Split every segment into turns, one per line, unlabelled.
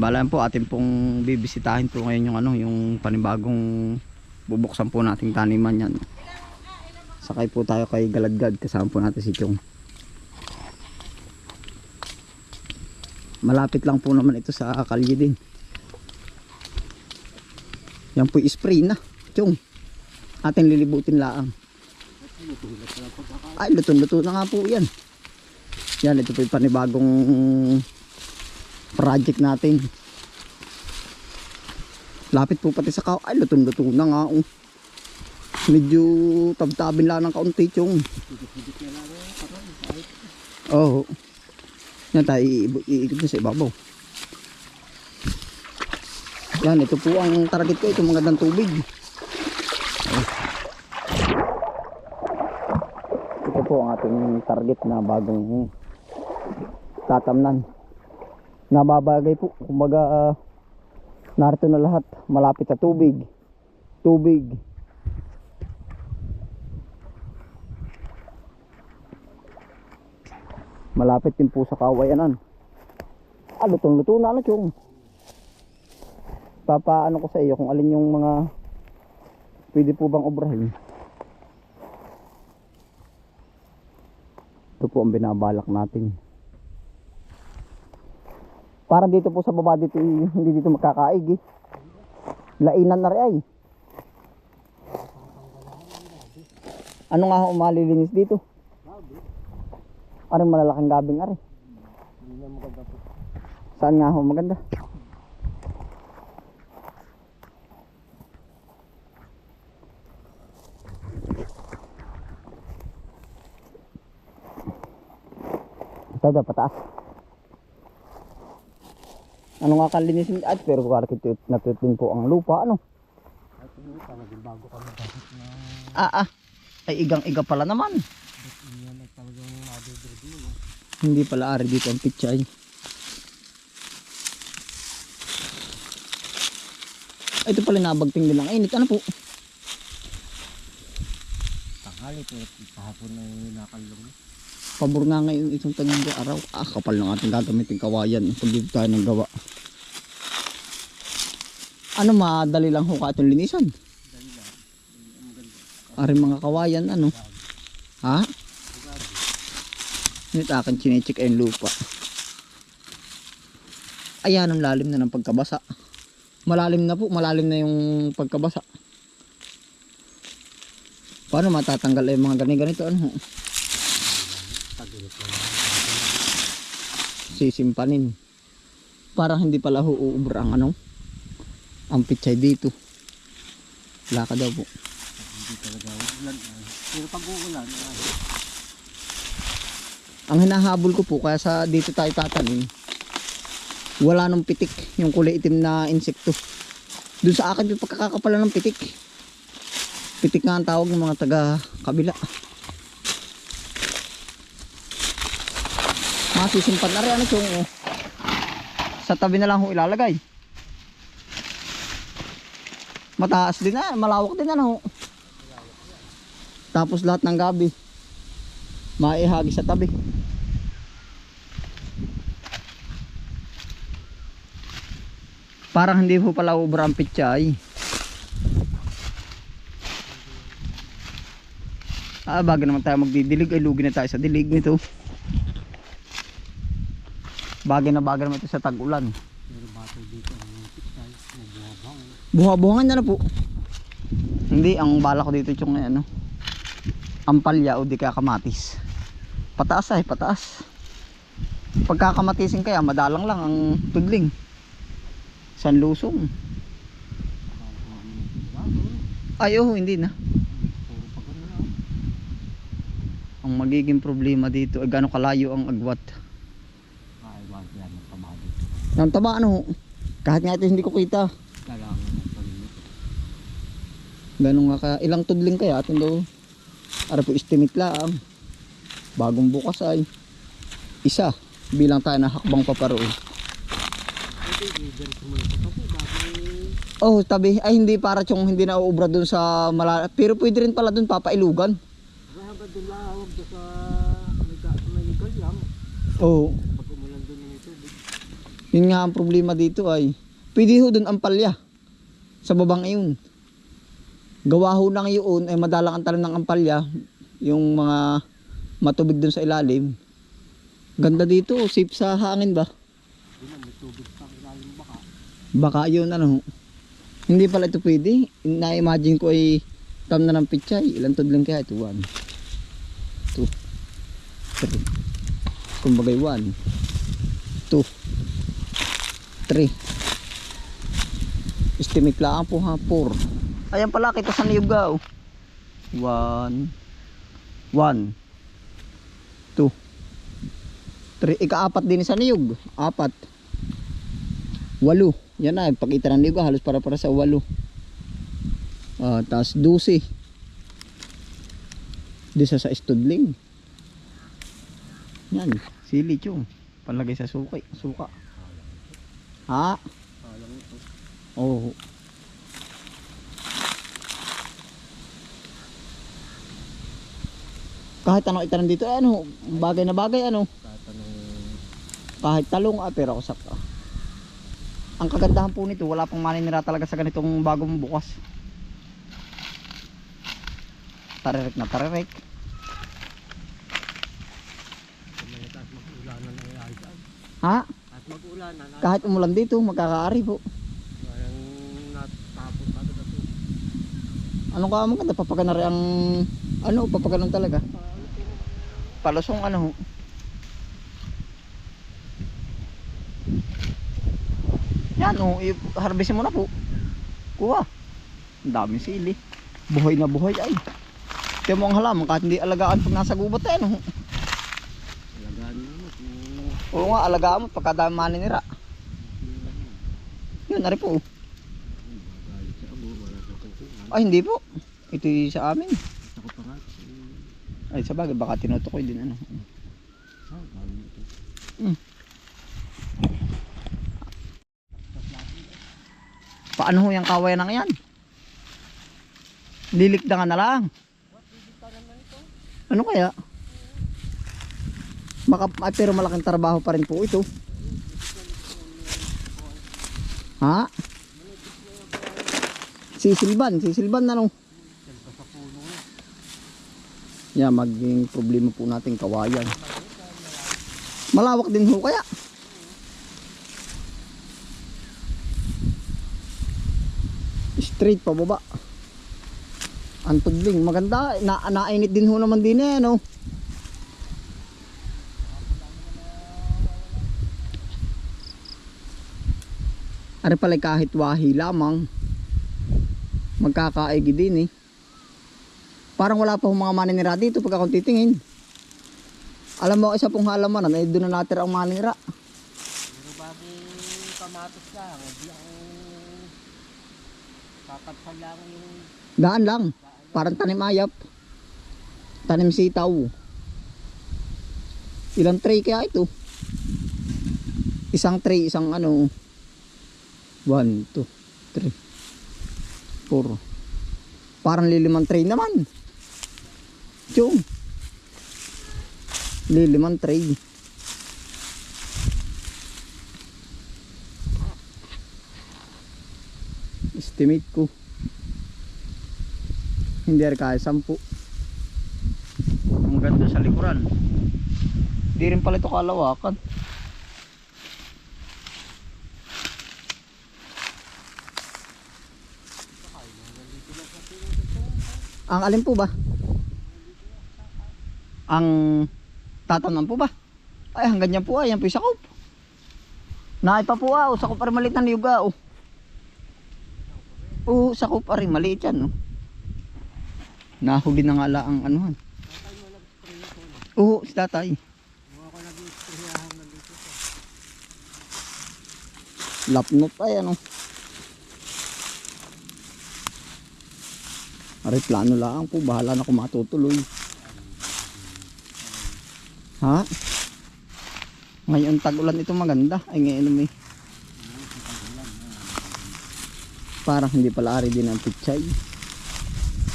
Bala po atin pong bibisitahin po ngayon yung ano, yung panibagong bubuksan po nating taniman yan. Sakay po tayo kay Galadgad kasama po natin si Chong. Malapit lang po naman ito sa kalye din. Yan po spray na. Chong. Ating lilibutin laang. Ay, luto-luto na nga po yan. Yan, ito po yung panibagong project natin. Lapit po pati sa kao. Ay, luto-luto na nga. Oh. Medyo tabtabin lang ng kaunti. Oo. Oh. Yan tayo iikot na sa ibabaw. Yan, ito po ang target ko. Ito magandang tubig. Ito po ang ating target na bagong tatamnan. Nababagay po. Kumbaga, ah, narito na lahat. Malapit sa tubig. Tubig. Malapit din po sa kawayanan. Ah, lutong-luto na na, Chong. Papaano ko sa iyo kung alin yung mga pwede po bang obrahin. Ito po ang binabalak natin. Para dito po sa baba dito eh, hindi dito makakaig eh. Lainan na rin ay. Ano nga ho malilinis dito? Aring malalaking gabing ari. Saan nga ho maganda? Tada pataas. Ano nga kan linisin at pero kung natutin po ang lupa ano? Ah ah. Ay igang iga pala naman. Hindi pala ari dito ang pichay. Ay, ito pala nabagting din ang init. Ano po?
Tanghali po, kahapon ay nakalong.
Pabor nga ngayon itong tagang araw. Ah, kapal ng ating gagamitin kawayan. Pag dito tayo ng gawa. Ano, madali lang ho ka itong linisan. Ari mga kawayan, ano? Ha? Ngunit akin chinecheck ay yung lupa. Ayan ang lalim na ng pagkabasa. Malalim na po, malalim na yung pagkabasa. Paano matatanggal ay mga gani-ganito? Ano? Sisimpanin. Parang hindi pala huubra ang ano? Ang pichay dito. Wala ka daw po.
Hindi talaga ulan. ay. Pero pag uulan, ay,
Ang hinahabol ko po kaya sa dito tayo tatanim. Wala nung pitik, yung kulay itim na insekto. Doon sa akin yung pagkakapala ng pitik. Pitik nga ang tawag ng mga taga kabila. Masisimpan na rin ano yung oh. sa tabi na lang ho ilalagay. Mataas din na, malawak din ano. Tapos lahat ng gabi maihagi sa tabi. Parang hindi po pala ubra ang pichay. Ah, bago naman tayo magdidilig, ay lugi na tayo sa dilig nito. Bagay na bagay naman ito sa tag-ulan.
pero bato dito ang pitay, mabuhabang.
Buha-buhangan na na po. Hindi, ang bala ko dito yung ano, ampalya o di kaya kamatis. Pataas ay, pataas. Pagkakamatisin kaya, madalang lang ang tudling. San lusong. Ay, oh, hindi na. Ang magiging problema dito ay gano'ng kalayo ang agwat.
Ay, wag yan ang
Nang taba ano, kahit nga ito hindi ko kita. Ganun nga ka, ilang tudling kaya atin daw. Ara po estimate lang. Bagong bukas ay isa. Bilang tayo na hakbang paparoon.
Na
Oh, tabi. Ay, hindi para yung hindi na uubra dun sa mala... Pero pwede rin pala dun papailugan.
Kaya lang, huwag doon sa may ka- may galyang.
Oo.
Pag umulan doon ng tubig.
Yun nga ang problema dito ay, pwede ho dun ang palya. Sa babang iyon. Gawa ho ng iyon ay madalang ang talim ng ampalya. Yung mga matubig dun sa ilalim. Ganda dito, safe sa hangin ba?
May tubig pa ilalim baka.
Baka yun ano. Hindi pala ito pwede. Na-imagine ko ay tam na ng pichay. Ilan tudling kaya ito? 1, 2, 3. Kumbagay 1, 2, 3. Estimate lang po ha, 4. Ayan pala, kita sa niyog ga. 1, 1, 2, 3. Ika-apat din sa niyog. Apat. Walo. Yan na, pagkita ng ligo, halos para para sa walo. Ah, tapos 12. Disa sa studling. Yan, sili chong. Palagay sa suka, suka. Ha? Oo. Kahit ano itanim dito, eh, ano, bagay na bagay, ano, kahit talong, ah, pero sakto. Ang kagandahan po nito, wala pang maninira talaga sa ganitong bagong bukas. Tarirek na
saan.
Ha? Kahit umulan dito, magkakaari po.
Parang natapos pa ito dito.
Ano ka maganda, papagana rin ang, ano, papaganon talaga. Palusong ano. ho. Yan o, harvestin mo na po. Kuha. Ang daming sili. Buhay na buhay ay. Kaya mo ang halaman kahit hindi alagaan pag nasa gubat eh. No?
Alagaan mo.
Oo nga, alagaan mo pagkadami maninira. Yun, nari po. Ay, hindi po. Ito sa amin. Ay, sa bagay, baka tinutukoy din ano.
Ito.
Paano ho yung kawayan ng yan? Lilikdangan na lang. Ano kaya? Maka, pero malaking trabaho pa rin po ito. Ha? Sisilban, sisilban na
eh.
Yan, maging problema po natin kawayan. Malawak din ho kaya. Straight pa baba. Ang tudling, maganda. Na nainit din ho naman din eh, no? Ari pala kahit wahi lamang. Magkakaigi din eh. Parang wala pa mga maninira dito pag akong titingin. Alam mo, isa pong halamanan ay doon na natira ang maninira.
Pero bago kamatos lang, hindi ang kakapsal lang yung
Daan lang. Parang tanim ayap. Tanim sitaw. Ilang tray kaya ito? Isang tray, isang ano. 1, 2, 3, 4. Parang lilimang tray naman. Chong. Lilimang tray. Estimate ko. Hindi rin kaya sampu. Ang ganda sa likuran. Hindi rin pala ito kalawakan. Ang alin po ba? Ang tatanan po ba? Ay hanggang yan po ay yan po yung sakop. Naay pa po ah, oh, sakop pa maliit na niyog ah. Oh. Oo, sakop pa rin maliit yan. Oh. Nahuli na nga lang ang anuhan. Oo, si tatay. Lapnot ay ano. Pare, plano lang po. Bahala na kung matutuloy. Ha? Ngayon tag-ulan ito maganda. Ay ngayon may. Parang hindi pala ari din ang pichay.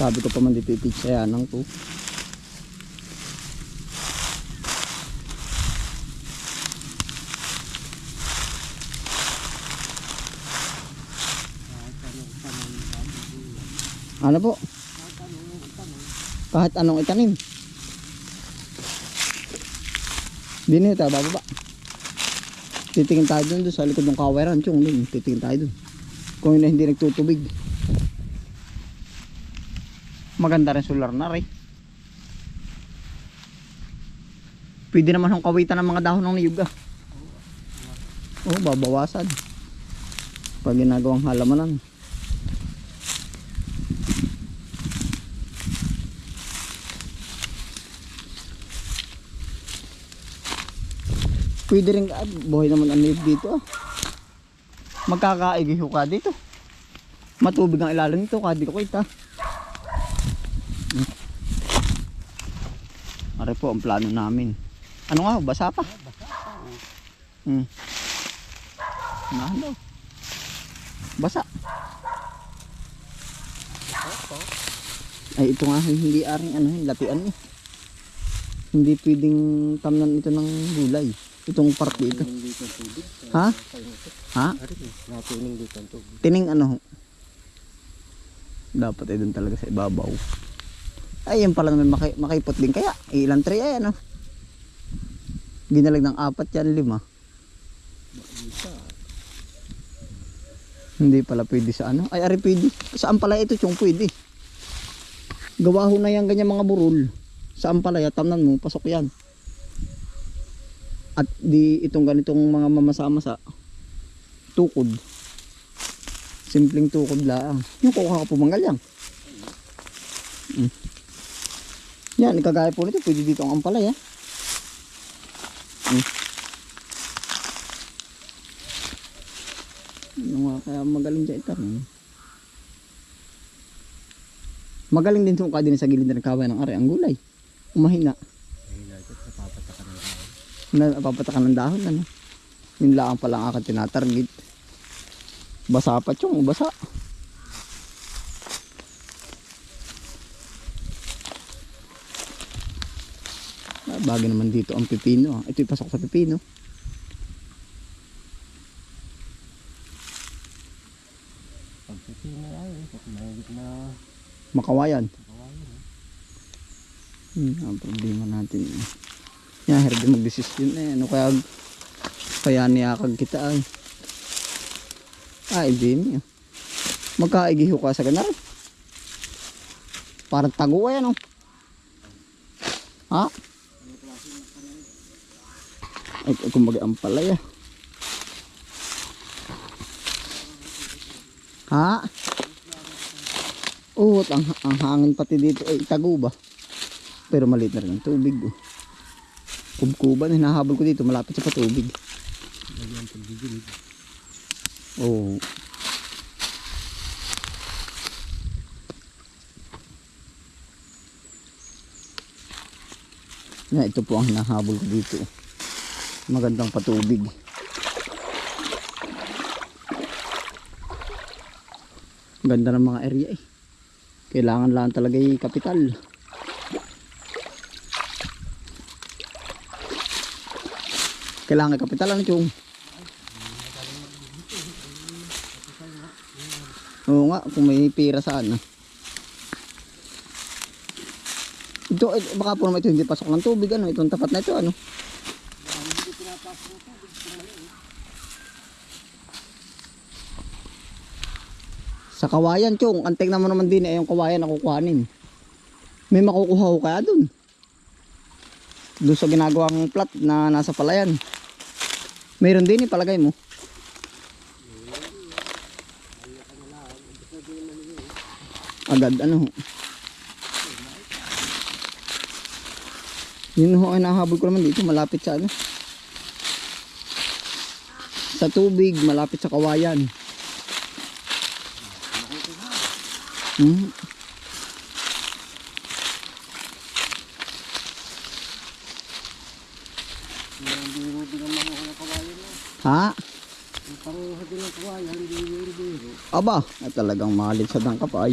Sabi ko pa man dito ipitsayanan ko. Ano po? Kahit anong itanim. Dini tayo bababa. Titingin tayo dun, dun sa likod ng kawayan, chong dun. Titingin tayo dun. Kung yun na hindi nagtutubig. Maganda rin solar na rin. Pwede naman hong kawitan ng mga dahon ng niyog ah. Oo, babawasan. Pag ginagawang halamanan. Pwede rin, ah, buhay naman ang niyog dito ah. Magkakaigiho ka dito. Matubig ang ilalim nito, kadi ko kita. Hmm. Are po ang plano namin. Ano nga, basa pa? Hmm. Ano? Basa. Ay, ito nga, hindi aring ano, lapian eh. Hindi pwedeng tamnan ito ng gulay. Itong part dito.
Tining dito ang tubig.
Ha? Ha? Tining ano? Dapat ay doon talaga sa ibabaw. Ay, yan pala naman maki, makipot din kaya. Ilan tray ay ano? Ginalag ng apat yan, lima. Hindi pala pwede sa ano. Ay, ari pwede. Saan pala ito yung pwede? Gawa ho na yan ganyan mga burol. Saan pala ya? Mo, pasok yan. At di itong ganitong mga mamasa-masa. Tukod. Simpleng tukod lang. Yung kuha ka pumanggal yan. Mm. Yan, ikagaya po nito. Pwede dito ang ampalay eh. Mm. Ano nga kaya magaling dyan ito. Hmm. Magaling din itong din sa gilid na nagkaway ng ari ang gulay. Umahina.
Ay, nagit, napapatakan ng dahon.
Na napapatakan ng dahon ano. Yun lang pala ang aking tinatarget. Basa pa chong, basa. Ah, bagay naman dito ang pipino. ah. Ito pasok sa pipino.
Pag pipino ay, pag na
Makawayan.
Eh.
Hmm, ang problema natin. eh. Yan, hirap din mag-desisyon eh. Ano kaya kaya niyakag kita ay. Ah, hindi niya. Magkaigiho ka sa ganar. Parang tago ay ano. Ha? Ay, ay, kumbaga ang palaya. Ha? Oo, ang, ang hangin pati dito ay tago ba? Pero maliit na rin ang tubig. Oh. Kubkuban, hinahabol ko dito, malapit sa patubig. Oo. Na, ito po ang hinahabol ko dito. Magandang patubig. Ganda ng mga area eh. Kailangan lang talaga yung kapital. Kailangan kapital ano chong? Oo nga, kung may pira saan. ah. Ito, eh, baka po naman ito hindi pasok ng tubig. Ano, itong tapat na ito. Ano? Sa kawayan, chong. Antek naman naman din eh, yung kawayan na kukuhanin. May makukuha ko kaya dun. Doon sa ginagawang plat na nasa palayan. Mayroon din eh, palagay mo. agad ano. Yun ho ay nahabol ko naman dito malapit sa ano. Sa tubig, malapit sa kawayan. Hmm.
Hindi mo din ang mga kawayan na.
Ha?
Yung pareho din ang kawayan, hindi yung biro.
Aba, ay talagang malit sa dangkap ay.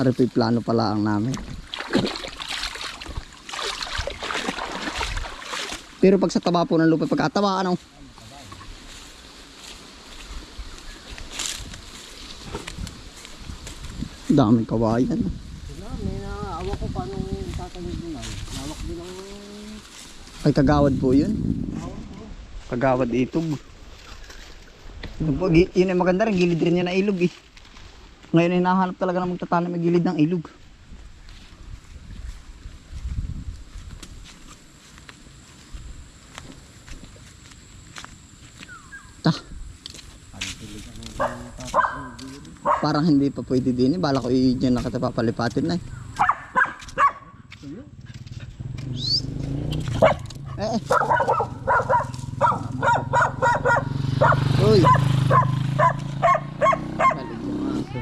Aripi plano pala ang namin. Pero pag sa taba po ng lupa, pagkataba ano? Daming kawayan.
Wala, may naawa ko paano tatawid din ay. Ang
Ay kagawad po yun. Kagawad itog. Yun, po, gi- yun ay maganda rin, gilid rin yan na ilog eh. Ngayon ay nahanap talaga na magtatanim ng gilid ng ilog. Ta,
Ang ang
parang hindi pa pwede din eh. Bala ko i dyan nakatapapalipatin na eh. Eh. Uy. Balik yung aso.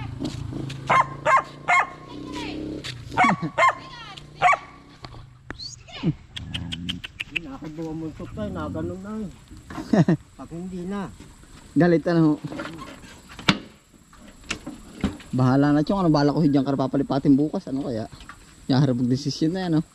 Nakagawa mo ito na eh. Hindi na.
Galit ano. Bahala na chong ano bala ko hidyang karapapalipatin bukas ano kaya. Yaharap desisyon na yan oh.